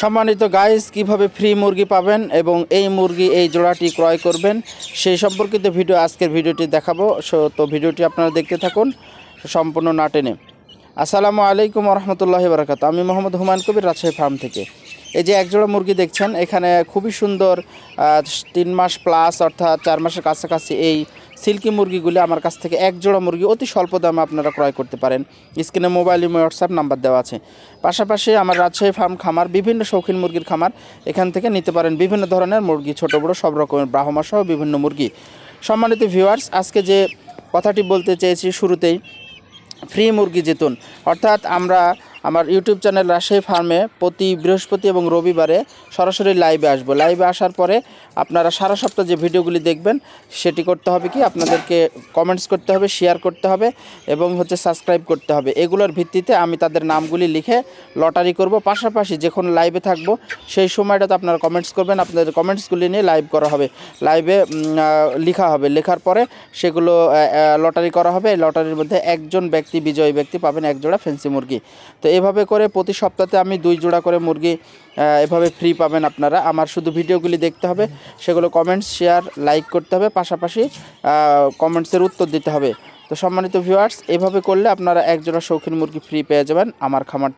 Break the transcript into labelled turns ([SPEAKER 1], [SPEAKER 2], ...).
[SPEAKER 1] সম্মানিত গাইস কীভাবে ফ্রি মুরগি পাবেন এবং এই মুরগি, এই জোড়াটি ক্রয় করবেন, সেই সম্পর্কিত ভিডিও আজকের ভিডিওটি দেখাবো। সো, তো ভিডিওটি আপনারা দেখতে থাকুন, সম্পূর্ণ না টেনে। আসসালামু আলাইকুম রহমতুল্লাহ বারাকাত আমি মোহাম্মদ হুমায়ুন কবির, রাজশাহী ফার্ম থেকে। এই যে একজোড়া মুরগি দেখছেন, এখানে খুবই সুন্দর তিন মাস প্লাস অর্থাৎ চার মাসের কাছাকাছি এই সিল্কি মুরগিগুলি আমার কাছ থেকে এক জোড়া মুরগি অতি স্বল্প দামে আপনারা ক্রয় করতে পারেন। স্ক্রিনে মোবাইল, ইমো, হোয়াটসঅ্যাপ নাম্বার দেওয়া আছে। পাশাপাশি আমার রাজশাহী ফার্ম খামার, বিভিন্ন শৌখিন মুরগির খামার, এখান থেকে নিতে পারেন বিভিন্ন ধরনের মুরগি, ছোটো, বড়ো, সব রকমের ব্রাহ্মা সহ বিভিন্ন মুরগি। সম্মানিত ভিউয়ার্স আজকে যে কথাটি বলতে চেয়েছি শুরুতেই ফ্রি মুরগি জিতুন। অর্থাৎ আমরা আমার ইউটিউব চ্যানেল রাজশাহী ফার্মে প্রতি বৃহস্পতি এবং রবিবারে সরাসরি লাইভে আসব। লাইভে আসার পরে আপনারা সারা সপ্তাহ যে ভিডিওগুলি দেখবেন, সেটি করতে হবে কি? আপনাদেরকে কমেন্টস করতে হবে শেয়ার করতে হবে এবং হচ্ছে সাবস্ক্রাইব করতে হবে। এগুলোর ভিত্তিতে আমি তাদের নামগুলি লিখে লটারি করব। পাশাপাশি যখন লাইভে থাকব, সেই সময়টাতে আপনারা কমেন্টস করবেন। আপনাদের কমেন্টসগুলি নিয়ে লাইভ করা হবে। লাইভে লেখা হবে। লেখার পরে সেগুলো লটারি করা হবে। লটারির মধ্যে একজন ব্যক্তি, বিজয়ী ব্যক্তি পাবেন। একজোড়া ফেন্সি মুরগি। তো এভাবে করে প্রতি সপ্তাহে আমি দুই জোড়া করে মুরগি এভাবে ফ্রি পাবেন আপনারা। আমার শুধু ভিডিওগুলি দেখতে হবে, সেগুলো কমেন্টস শেয়ার লাইক করতে হবে, পাশাপাশি কমেন্টসের উত্তর দিতে হবে। তো সম্মানিত ভিউয়ার্স এভাবে করলে আপনারা একজোড়া শৌখিন মুরগি ফ্রি পেয়ে যাবেন আমার খামার